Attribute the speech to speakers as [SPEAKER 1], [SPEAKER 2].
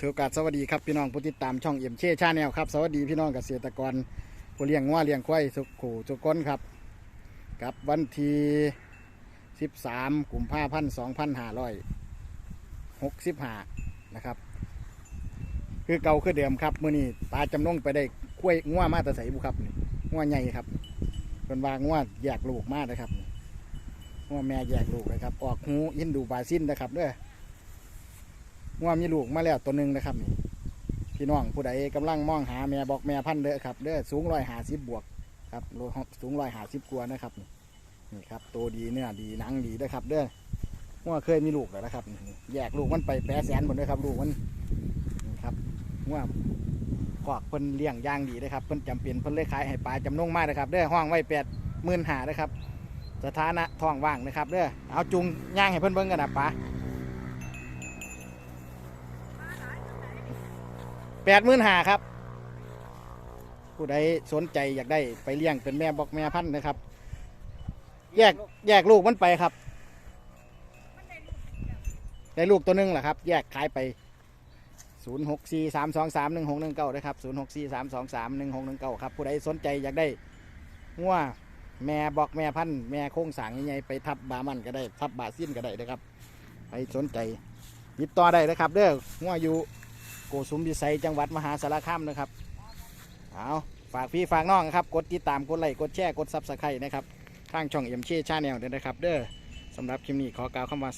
[SPEAKER 1] ถือโอกาสสวัสดีครับพี่น้องผู้ติดตามช่องเอ็มเช่ชาแนลครับสวัสดีพี่น้องเกษตรกรผู้เลี้ยงงัวเลี้ยงควายสุขขู่สุก้นครับกับวันที่ 13กุมภาพันธ์2565นะครับคือเก่าคือเดิมครับมื้อนี้ตาจำนงไปได้คุ้วยงัวมาต่ใสบุครับงัวใหญ่ครับเป็นว่างัวแยกลูกมากนะครับงัวแม่แยกลูกนะครับ ออกหูอินดูบาซินนะครับเด้อ ว่ามีลูกมาแล้วตัวหนึ่งนะครับนี่พี่น้องผู้ใดกำลังมองหาแม่บอกแม่พันเด้อครับเด้อสูงร้อยหาสิบบวกครับสูงร้อยหาสิบกว่านะครับนี่นี่ครับตัวดีเนื้อดีหนังดีเด้อครับ เด้อว่าเคยมีลูกแล้วนะครับแยกลูกมันไปแปรแสนหมดเลยครับลูกมันนี่ครับว่าขอกเพิ่นเลี้ยงย่างดีนะครับเพิ่นจำเป็นเพิ่นเลยขายให้ปลาจำนงมากนะครับเด้อห้องไว้แปดหมื่นหานะครับสถานะท้องว่างนะครับเด้อเอาจุงย่างให้เพิ่นเบิ่งกันนะปลา แปดหมื่นหาครับ ผู้ใดสนใจอยากได้ไปเลี้ยงเป็นแม่บอกแม่พันธุ์นะครับ แยกแยกลูกมันไปครับ ได้ลูกตัวหนึงแหละครับ แยกขายไปศูนย์หกสี่สามสองสามหนึ่งหกหนึ่งเก้านะครับศูนย์หกสี่สามสองสามหนึ่งหกหนึ่งเก้าครับ ผู้ใดสนใจอยากได้งัวแม่บอกแม่พันธุ์แม่โค้งสางใหญ่ๆไปทับบามันก็ได้ ทับบาซินก็ได้นะครับใครสนใจติดต่อได้นะครับ เด้องัวอยู่ โกสุมพิสัยจังหวัดมหาสารคามนะครับเอาฝากพี่ฝากน้องนะครับ กดติดตามกดไลค์กดแชร์กดซับสไครต์นะครับ ทางช่องเอ็มเช่ชาแนลด้วยนะครับ เด้อสำหรับคลิปนี้ขอกล่าวคำว่า